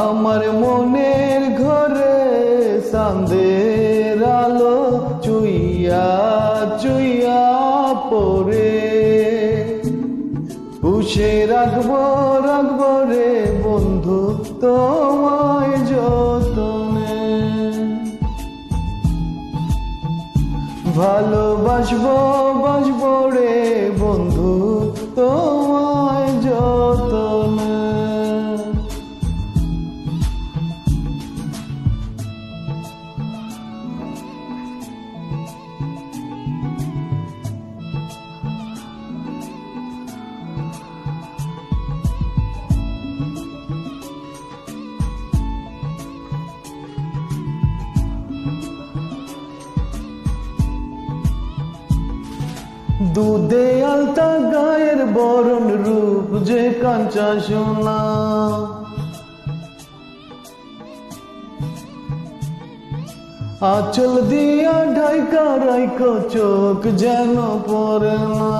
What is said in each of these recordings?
আমার মনের ঘরে সান্দের আলো চুইয়া চুইয়া পড়ে। পুষে রাখব রাখব রে বন্ধু, তোমায় যতনে। ভালোবাসবো, বাসবো রে দুধে আলতা, গায়ের বরণ রূপ যে কাঞ্চা সোনা। আচল দিয়া ঢাইকা রাইকো চোখ যেন পড়ে না।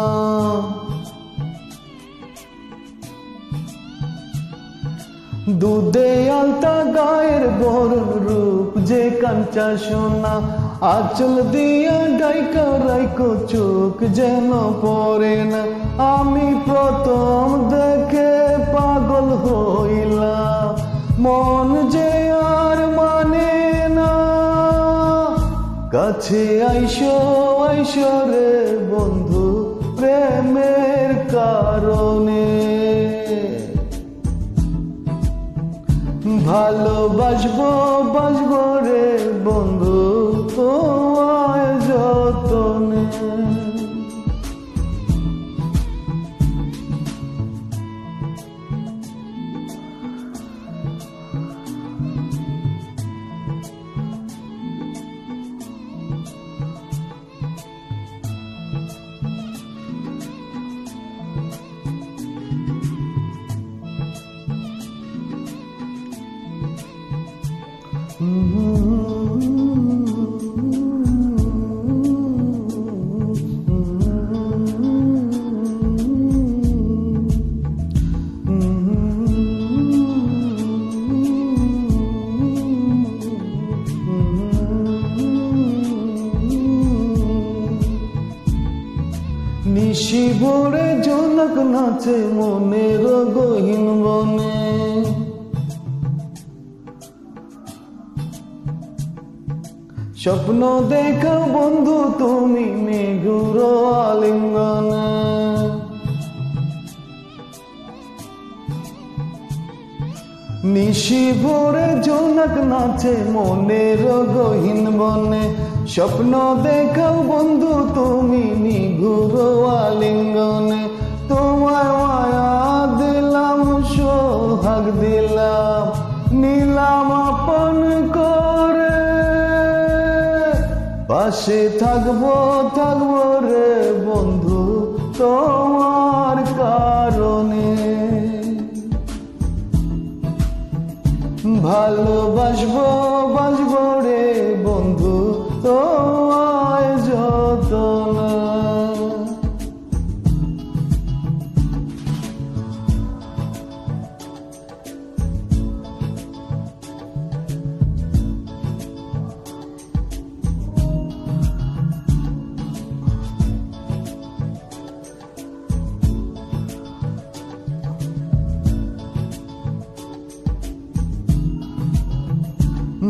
দুধে আলতা, গায়ের বরণ রূপ যে কাঞ্চা সোনা। আচল দিয়া ডাইকা রাইকো, চোখ যেন পড়ে না। আমি প্রথম দেখে পাগল হইলাম। মন যে আর মানে না। কাছে আইসো আইসো রে বন্ধু, প্রেমের কারণে। ভালোবাসবো, বাসবো Mm-hmm. নিশি ভোরে জনক নাচে মনের গহীন বনে। স্বপ্ন দেখা বন্ধু, তুমি মেঘুর আলিঙ্গনে। নিশি ভোরে জনক নাচে মনের গহীন বনে। স্বপ্ন দেখাও বন্ধু, তুমি নিঘুর আলিঙ্গনে। তোমার মায়া দিলাম, সোহাগ দিলাম, নিলাম আপন করে। পাশে থাকব থাকব রে বন্ধু, তোমার কারণে। ভালোবাসবো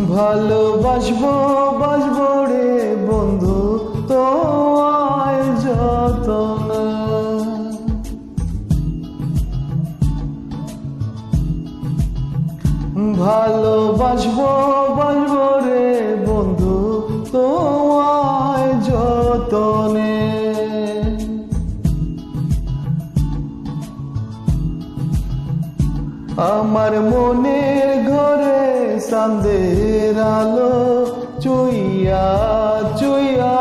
ভালোবাসবো বাসবো রে বন্ধু তো যত ভালোবাসবো বাসবো রে বন্ধু তোমায় যতনে। আমার মনের ঘরে সন্দেহ আলো চুইয়া চুইয়া